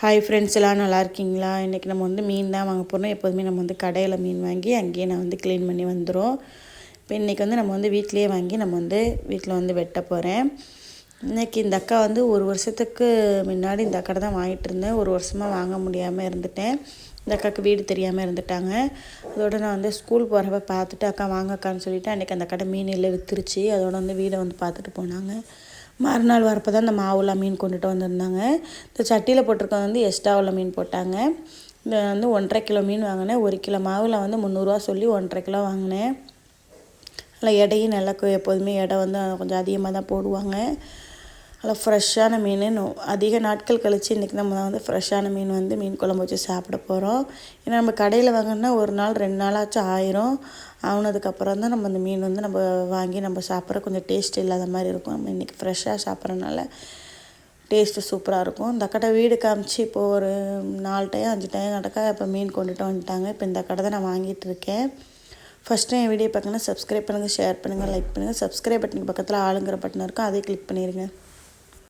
Hi friends எல்லாம் நல்லா இருக்கீங்களா? இன்றைக்கி நம்ம வந்து மீன் தான் வாங்க போகிறோம் எப்போதுமே நம்ம வந்து கடையில் மீன் வாங்கி அங்கேயே நான் வந்து க்ளீன் பண்ணி வந்துடும் இப்போ இன்றைக்கி வந்து நம்ம வந்து வீட்டிலேயே வாங்கி நம்ம வந்து வீட்டில் வந்து வெட்ட போகிறேன் இன்றைக்கி இந்த அக்கா வந்து ஒரு வருஷத்துக்கு முன்னாடி இந்த அக்கா தான் வாங்கிட்டு இருந்தேன். ஒரு வருஷமாக வாங்க முடியாமல் இருந்துட்டேன். இந்த அக்காவுக்கு வீடு தெரியாமல் இருந்துட்டாங்க. அதோட நான் வந்து ஸ்கூல் போகிறப்ப பார்த்துட்டு அக்கா வாங்க அக்கான்னு சொல்லிவிட்டு அன்றைக்கி அந்த கடை மீன் இல்லை வித்துருச்சு. அதோட வந்து வீடை வந்து பார்த்துட்டு போனாங்க. மறுநாள் வரப்போ தான் இந்த மாவுலா மீன் கொண்டுட்டு வந்திருந்தாங்க. இந்த சட்டியில் போட்டிருக்கவங்க வந்து எஸ்டாவில் மீன் போட்டாங்க. இந்த வந்து ஒன்றரை கிலோ மீன் வாங்கினேன். ஒரு கிலோ மாவில் வந்து முந்நூறுரூவா சொல்லி ஒன்றரை கிலோ வாங்கினேன். நல்லா எடையும் நல்லா எப்போதுமே எடை வந்து கொஞ்சம் அதிகமாக தான் போடுவாங்க. நல்லா ஃப்ரெஷ்ஷான மீன். அதிக நாட்கள் கழித்து இன்றைக்கி நம்ம வந்து ஃப்ரெஷ்ஷான மீன் வந்து மீன் குழம்பு வச்சு சாப்பிட போகிறோம் ஏன்னா நம்ம கடையில் வாங்கினா ஒரு நாள் ரெண்டு நாளாச்சும் ஆயிரும். ஆனதுக்கப்புறம் தான் நம்ம அந்த மீன் வந்து நம்ம வாங்கி நம்ம சாப்பிட்ற கொஞ்சம் டேஸ்ட் இல்லாத மாதிரி இருக்கும். நம்ம இன்றைக்கி ஃப்ரெஷ்ஷாக சாப்பிட்றதுனால டேஸ்ட்டு சூப்பராக இருக்கும். இந்த கடை வீடு காமிச்சு இப்போது ஒரு நாலு டைம் அஞ்சு டைம் நடக்க இப்போ மீன் கொண்டுட்டு வந்துட்டாங்க. இப்போ இந்த கடை தான் நான் வாங்கிட்டு இருக்கேன். ஃபஸ்ட் டைம் வீடியோ பார்க்கணுன்னா சப்ஸ்கிரைப் பண்ணுங்கள் ஷேர் பண்ணுங்கள் லைக் பண்ணுங்கள் சப்ஸ்கிரைப் பட்டனுக்கு பக்கத்தில் ஆளுங்கிற பட்டன் இருக்கும். அதே கிளிக் பண்ணிடுங்க